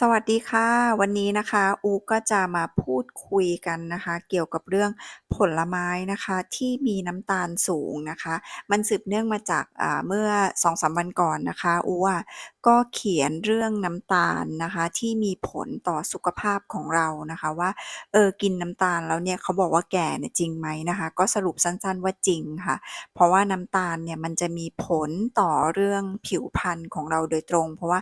สวัสดีค่ะ วันนี้นะคะอูก็จะมาพูดคุยกันนะคะ เกี่ยวกับเรื่องผลไม้นะคะที่มีน้ำตาลสูงนะคะ มันสืบเนื่องมาจากอ่าเมื่อ 2-3 วันก่อนนะคะอูอะก็เขียนเรื่องน้ำตาลนะคะ ที่มีผลต่อสุขภาพของเรานะคะว่า เออ กินน้ำตาลแล้วเนี่ยเขาบอกว่าแก่เนี่ยจริงไหมนะคะ ก็สรุปสั้นๆว่าจริงค่ะ เพราะว่าน้ำตาลเนี่ยมันจะมีผลต่อเรื่องผิวพรรณของเราโดยตรง เพราะว่า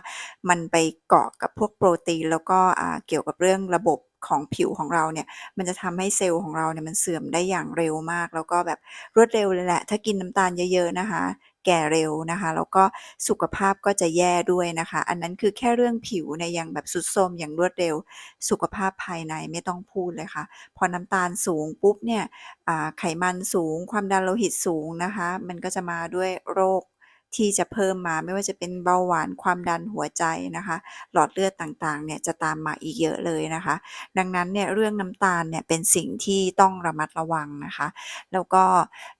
มันไปเกาะกับพวกโปรตีน แล้วก็เกี่ยวกับเรื่องระบบของผิวของเราเนี่ยมันจะทำให้เซลล์ของเราเนี่ยมันเสื่อมได้อย่างเร็วมาก แล้วก็แบบรวดเร็วเลยแหละ ถ้ากินน้ำตาลเยอะๆนะคะ แก่เร็วนะคะ แล้วก็สุขภาพก็จะแย่ด้วยนะคะ อันนั้นคือแค่เรื่องผิวเนี่ยยังแบบทรุดโทมอย่างรวดเร็ว สุขภาพภายในไม่ต้องพูดเลยค่ะ พอน้ำตาลสูงปุ๊บเนี่ยไขมันสูง ความดันโลหิตสูงนะคะ มันก็จะมาด้วยโรค ที่จะเพิ่มมาไม่ว่าจะเป็นเบาหวานความดันหัวใจนะคะ หลอดเลือดต่างๆเนี่ยจะตามมาอีกเยอะเลยนะคะ ดังนั้นเนี่ยเรื่องน้ำตาลเนี่ยเป็นสิ่งที่ต้องระมัดระวังนะคะ แล้วก็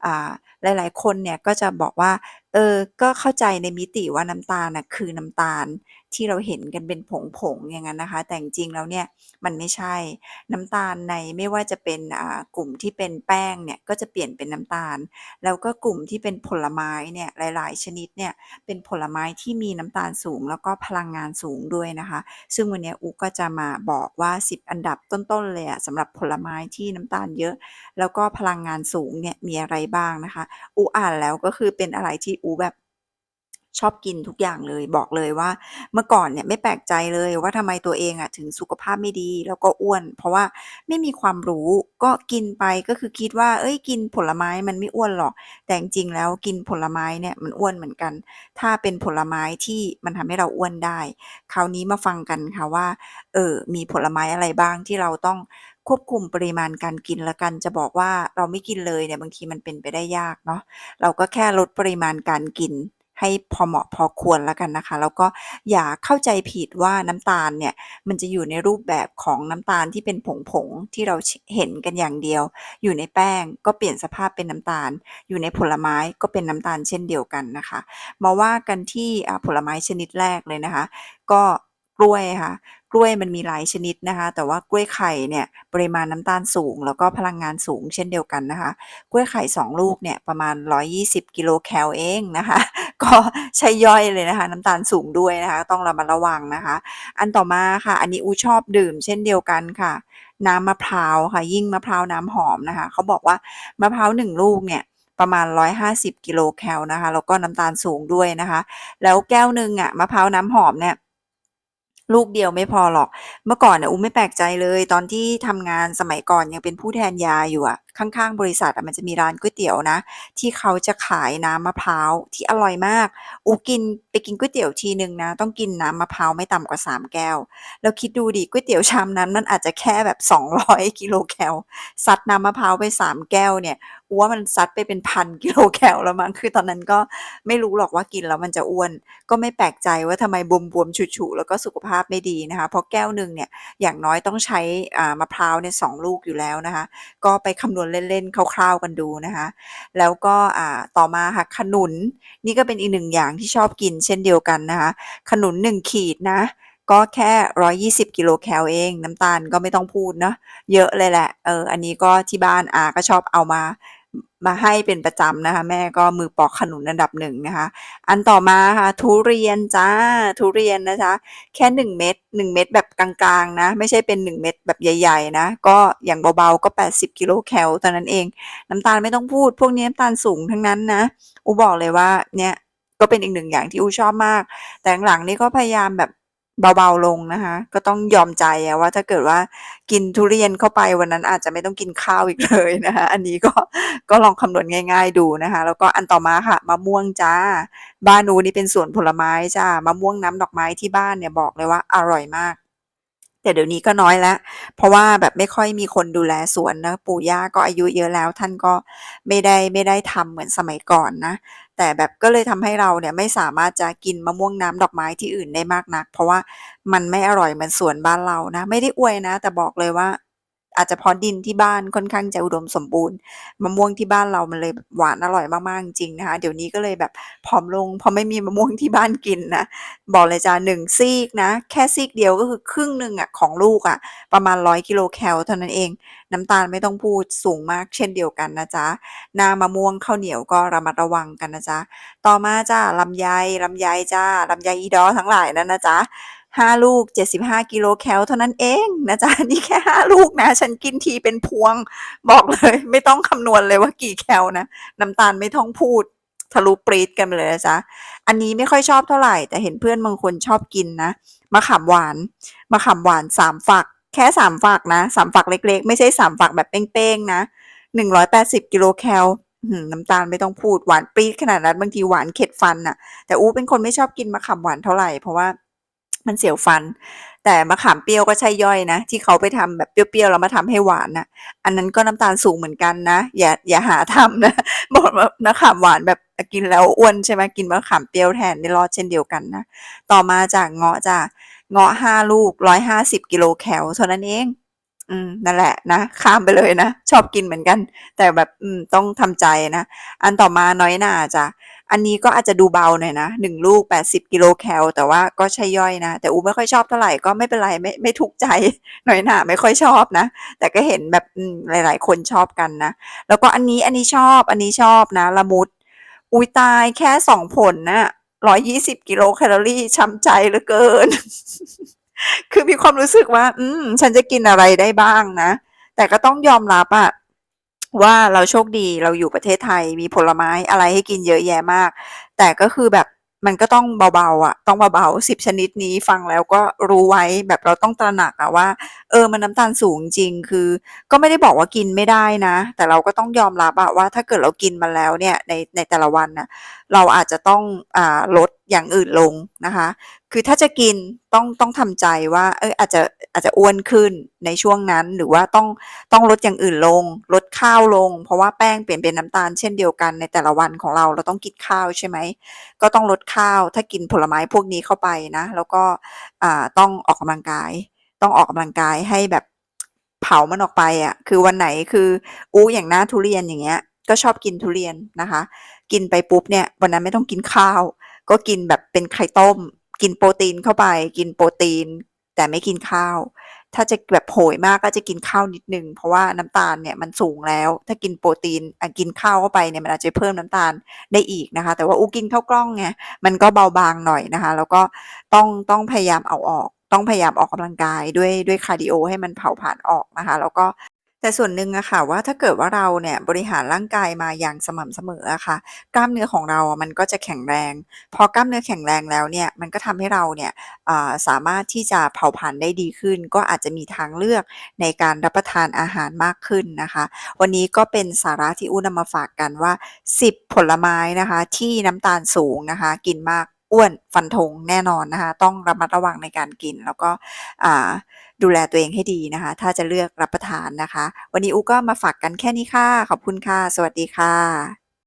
อ่าหลายๆคนเนี่ยก็จะบอกว่า เออ ก็เข้าใจในมิติว่าน้ำตาลน่ะ คือน้ำตาลที่เราเห็นกันเป็นผง ๆ อย่างงั้นนะคะ แต่จริง ๆ แล้วเนี่ยมันไม่ใช่ น้ำตาลในไม่ว่าจะเป็น อ่า กลุ่มที่เป็นแป้งเนี่ย ก็จะเปลี่ยนเป็นน้ำตาล แล้วก็กลุ่มที่เป็นผลไม้เนี่ย หลาย ๆ ชนิดเนี่ย เป็นผลไม้ที่มีน้ำตาลสูง แล้วก็พลังงานสูงด้วยนะคะ ซึ่งวันเนี้ยอูก็จะมาบอกว่า 10 อันดับต้น ๆ เลยอะ สำหรับผลไม้ที่น้ำตาลเยอะ แล้วก็พลังงานสูงเนี่ย มีอะไรบ้างนะคะอูอ่านแล้วก็คือเป็นอะไรที่อูแบบชอบกินทุกอย่างเลยบอกเลยว่า เมื่อก่อนเนี่ยไม่แปลกใจเลยว่าทำไมตัวเองอะถึงสุขภาพไม่ดี แล้วก็อ้วน เพราะว่าไม่มีความรู้ก็กินไปก็คือคิดว่าเฮ้ยกินผลไม้มันไม่อ้วนหรอก แต่จริงๆแล้วกินผลไม้เนี่ยมันอ้วนเหมือนกัน ถ้าเป็นผลไม้ที่มันทำให้เราอ้วนได้ คราวนี้มาฟังกันค่ะว่าเออมีผลไม้อะไรบ้างที่เราต้อง ควบคุมปริมาณการกินล้วกัน จะบอกว่าเราไม่กินเลยเนี่ยบางทีมันเป็นไปได้ยากเนาะเราก็แค่ลดปริมาณการกินให้พอเหมาะพอควรแล้วกันนะคะ แล้วก็อย่าเข้าใจผิดว่าน้ำตาลเนี่ยมันจะอยู่ในรูปแบบของน้ำตาลที่เป็นผงๆที่เราเห็นกันอย่างเดียว อยู่ในแป้งก็เปลี่ยนสภาพเป็นน้ำตาล อยู่ในผลไม้ก็เป็นน้ำตาลเช่นเดียวกันนะคะ มาว่ากันที่ผลไม้ชนิดแรกเลยนะคะ ก็ กล้วยค่ะ กล้วยมันมีหลายชนิดนะคะ แต่ว่ากล้วยไข่เนี่ยปริมาณน้ำตาลสูง แล้วก็พลังงานสูงเช่นเดียวกันนะคะ กล้วยไข่ 2 ลูกเนี่ยประมาณ 120 กิโลแคลเองนะคะ ก็ใช่ย่อยเลยนะคะ น้ำตาลสูงด้วยนะคะ ต้องระมัดระวังนะคะ อันต่อมาค่ะ อันนี้อูชอบดื่ม เช่นเดียวกันค่ะ น้ำมะพร้าวค่ะ ยิ่งมะพร้าวน้ำหอมนะคะ เขาบอกว่ามะพร้าว1ลูกเนี่ยประมาณ 150 กิโลแคลนะคะ แล้วก็น้ำตาลสูงด้วยนะคะ แล้วแก้วหนึ่งอะมะพร้าวน้ำหอมเนี่ย ลูกเดียวไม่พอหรอก เมื่อก่อนน่ะอูไม่แปลกใจเลย ตอนที่ทำงานสมัยก่อนยังเป็นผู้แทนยาอยู่อะข้างๆ บริษัทอะมันจะมีร้านก๋วยเตี๋ยวนะ ที่เขาจะขายน้ำมะพร้าวที่อร่อยมาก อูกินไปกินก๋วยเตี๋ยวทีหนึ่งนะ ต้องกินน้ำมะพร้าวไม่ต่ำกว่า3แก้ว แล้วคิดดูสิก๋วยเตี๋ยวชามนั้นมันอาจจะแค่แบบ200กิโลแคลซัดน้ำมะพร้าวไป3แก้วเนี่ย ว่ามันซัดไปเป็น1,000กิโลแคลแล้วมั้งคือตอนนั้นก็ไม่รู้หรอกว่ากินแล้วมันจะอ้วน ก็ไม่แปลกใจว่าทำไมบวมๆฉุๆแล้วก็สุขภาพไม่ดีนะคะ เพราะแก้วหนึ่งเนี่ยอย่างน้อยต้องใช้อ่ามะพร้าวเนี่ย2ลูกอยู่แล้วนะคะ ก็ไปคำนวณเล่นๆคร่าวๆกันดูนะคะ แล้วก็อ่าต่อมาค่ะขนุนนี่ก็เป็นอีก1อย่างที่ชอบกินเช่นเดียวกันนะคะ ขนุน 1 ขีดนะก็แค่ 120 กิโลแคลเอง น้ำตาลก็ไม่ต้องพูดเนาะเยอะเลยแหละ เออ อันนี้ก็ที่บ้านอาก็ชอบเอามา มาให้เป็นประจำนะคะ แม่ก็มือปอกขนุนอันดับ1นะคะ อันต่อมาค่ะ ทุเรียนจ้ะทุเรียนนะคะ แค่ 1 เม็ด1เม็ดแบบกลางๆนะ ไม่ใช่เป็น 1 เม็ดแบบใหญ่ๆนะ ก็อย่างเบาๆก็ 80 กิโลแคลเท่านั้นเอง น้ำตาลไม่ต้องพูด พวกนี้น้ำตาลสูงทั้งนั้นนะ อูบอกเลยว่าเนี่ยก็เป็นอีก1อย่างที่อูชอบมาก แต่หลังๆนี่ก็พยายามแบบ เบาๆลงนะคะ ก็ต้องยอมใจว่าถ้าเกิดว่ากินทุเรียนเข้าไปวันนั้นอาจจะไม่ต้องกินข้าวอีกเลยนะคะ อันนี้ก็ก็ลองคำนวณง่าย ๆ ดูนะคะ แล้วก็อันต่อมาค่ะมะม่วงจ้ะบ้านูนี่เป็นสวนผลไม้จ้ะมะม่วงน้ำดอกไม้ที่บ้านเนี่ยบอกเลยว่าอร่อยมากแต่เดี๋ยวนี้ก็น้อยแล้ว เพราะว่าแบบไม่ค่อยมีคนดูแลสวนนะ ปู่ย่าก็อายุเยอะแล้ว ท่านก็ไม่ได้ไม่ได้ทำเหมือนสมัยก่อนนะ แต่แบบก็เลยทำให้เราเนี่ยไม่สามารถจะกินมะม่วงน้ำดอกไม้ที่อื่นได้มากนัก เพราะว่ามันไม่อร่อยเหมือนสวนบ้านเรานะ ไม่ได้อวยนะ แต่บอกเลยว่า อาจจะเพราะดินที่บ้านค่อนข้างจะอุดมสมบูรณ์ มะม่วงที่บ้านเรามันเลยหวานอร่อยมากๆจริงนะคะ เดี๋ยวนี้ก็เลยแบบผอมลงเพราะไม่มีมะม่วงที่บ้านกินนะ บอกเลยจ้ะ1ซีกนะ แค่ซีกเดียวก็คือครึ่งหนึ่งอะของลูกอะประมาณ100กิโลแคลเท่านั้นเอง น้ำตาลไม่ต้องพูดสูงมากเช่นเดียวกันนะจ๊ะนามะม่วงข้าวเหนียวก็ระมัดระวังกันนะจ๊ะต่อมาจ้ะลำไยลำไยจ้ะลำไยอีด้อทั้งหลายนั่นนะจ๊ะ 5ลูก75กิโลแคลเท่านั้นเองนะจ๊ะนี่แค่5ลูกนะ ฉันกินทีเป็นพวง บอกเลย ไม่ต้องคำนวณเลยว่ากี่แคลนะน้ำตาลไม่ต้องพูดทะลุปรีดกันไปเลยนะจ๊ะอันนี้ไม่ค่อยชอบเท่าไหร่ แต่เห็นเพื่อนบางคนชอบกินนะมะขามหวานมะขามหวาน3ฝัก แค่3ฝักนะ3ฝักเล็กๆ ไม่ใช่3ฝักแบบเป้งๆนะ180กิโลแคลอื้อฮือน้ำตาลไม่ต้องพูดหวานปรี๊ดขนาดนั้นบางทีหวานเข็ดฟันน่ะ แต่อู๋เป็นคนไม่ชอบกินมะขามหวานเท่าไหร่เพราะว่า มันเสียวฟัน แต่มะขามเปรี้ยวก็ใช่ย่อยนะ ที่เขาไปทำแบบเปรี้ยวๆแล้วมาทำให้หวานน่ะอันนั้นก็น้ำตาลสูงเหมือนกันนะ อย่าอย่าหาทำนะบอกว่ามะขามหวานแบบกินแล้วอ้วนใช่ไหมกินมะขามเปรี้ยวแทนไม่รอดเช่นเดียวกันนะ ต่อมาจ้ะเงาะจ้ะเงาะ5ลูก150กิโลแคลเท่านั้นเอง อืมนั่นแหละนะ ข้ามไปเลยนะ ชอบกินเหมือนกัน แต่แบบอืมต้องทำใจนะ อันต่อมาน้อยหน่าจ้ะ อันนี้ก็อาจจะดูเบาหน่อยนะ1ลูก 80 กิโลแคลแต่ว่าก็ใช่ย่อยนะ แต่อูไม่ค่อยชอบเท่าไหร่ก็ไม่เป็นไรไม่ไม่ทุกข์ใจหน้อยหนาไม่ค่อยชอบนะ แต่ก็เห็นแบบหลาย ๆ คนชอบกันนะ แล้วก็อันนี้อันนี้ชอบอันนี้ชอบนะละมุดอุ๊ยตายแค่2ผลนะ่ะ120กิโลแคลอรี่ช้ำใจเหลือเกิน คือมีความรู้สึกว่า อืม ฉันจะกินอะไรได้บ้างนะ แต่ก็ต้องยอมรับอะ ว่าเราโชคดีเราอยู่ประเทศไทยมีผลไม้อะไรให้กินเยอะแยะมาก แต่ก็คือแบบมันก็ต้องเบาๆอะต้องเบาๆ10ชนิดนี้ฟังแล้วก็รู้ไว้แบบเราต้องตระหนักอะว่า เออมันน้ำตาลสูงจริงคือ ก็ไม่ได้บอกว่ากินไม่ได้นะ แต่เราก็ต้องยอมรับอะว่าถ้าเกิดเรากินมันแล้วเนี่ยในในแต่ละวันนะเราอาจจะต้องอ่าลด อย่างอื่นลงนะคะ คือถ้าจะกินต้องต้องทำใจว่าเอออาจจะอาจจะอ้วนขึ้นในช่วงนั้นหรือว่าต้องต้องลดอย่างอื่นลง ลดข้าวลง เพราะว่าแป้งเปลี่ยนเป็นน้ำตาลเช่นเดียวกันในแต่ละวันของเราเราต้องกินข้าวใช่ไหมก็ต้องลดข้าวถ้ากินผลไม้พวกนี้เข้าไปนะ แล้วก็อ่าต้องออกกำลังกาย ต้องออกกำลังกายให้แบบเผามันออกไปอะคือวันไหนคืออู๋อย่างหน้าทุเรียนอย่างเงี้ยก็ชอบกินทุเรียนนะคะ กินไปปุ๊บเนี่ยวันนั้นไม่ต้องกินข้าว ก็กินแบบเป็นไข่ต้ม กินโปรตีนเข้าไป กินโปรตีน แต่ไม่กินข้าว ถ้าจะแบบโหยมากก็จะกินข้าวนิดหนึ่งเพราะว่าน้ำตาลเนี่ยมันสูงแล้ว ถ้ากินโปรตีนกินข้าวเข้าไปเนี่ยมันอาจจะเพิ่มน้ำตาลได้อีกนะคะ แต่ว่าอูกินข้าวกล้องไงมันก็เบาบางหน่อยนะคะ แล้วก็ต้องต้องพยายามเอาออก ต้องพยายามออกกำลังกายด้วยด้วยคาร์ดีโอให้มันเผาผลาญออกนะคะ แล้วก็ แต่ส่วนหนึ่งอะค่ะว่าถ้าเกิดว่าเราเนี่ยบริหารร่างกายมาอย่างสม่ำเสมออะค่ะ กล้ามเนื้อของเราอะมันก็จะแข็งแรง พอกล้ามเนื้อแข็งแรงแล้วเนี่ยมันก็ทำให้เราเนี่ยอ่าสามารถที่จะเผาผลาญได้ดีขึ้น ก็อาจจะมีทางเลือกในการรับประทานอาหารมากขึ้นนะคะ วันนี้ก็เป็นสาระที่อู๋นำมาฝากกันว่า 10 ผลไม้นะคะ ที่น้ำตาลสูงนะคะ กินมาก อ้วนฟันธงแน่นอนนะคะต้องระมัดระวังในการกิน แล้วก็ดูแลตัวเองให้ดีนะคะ ถ้าจะเลือกรับประทานนะคะ วันนี้อูก็มาฝากกันแค่นี้ค่ะ ขอบคุณค่ะ สวัสดีค่ะ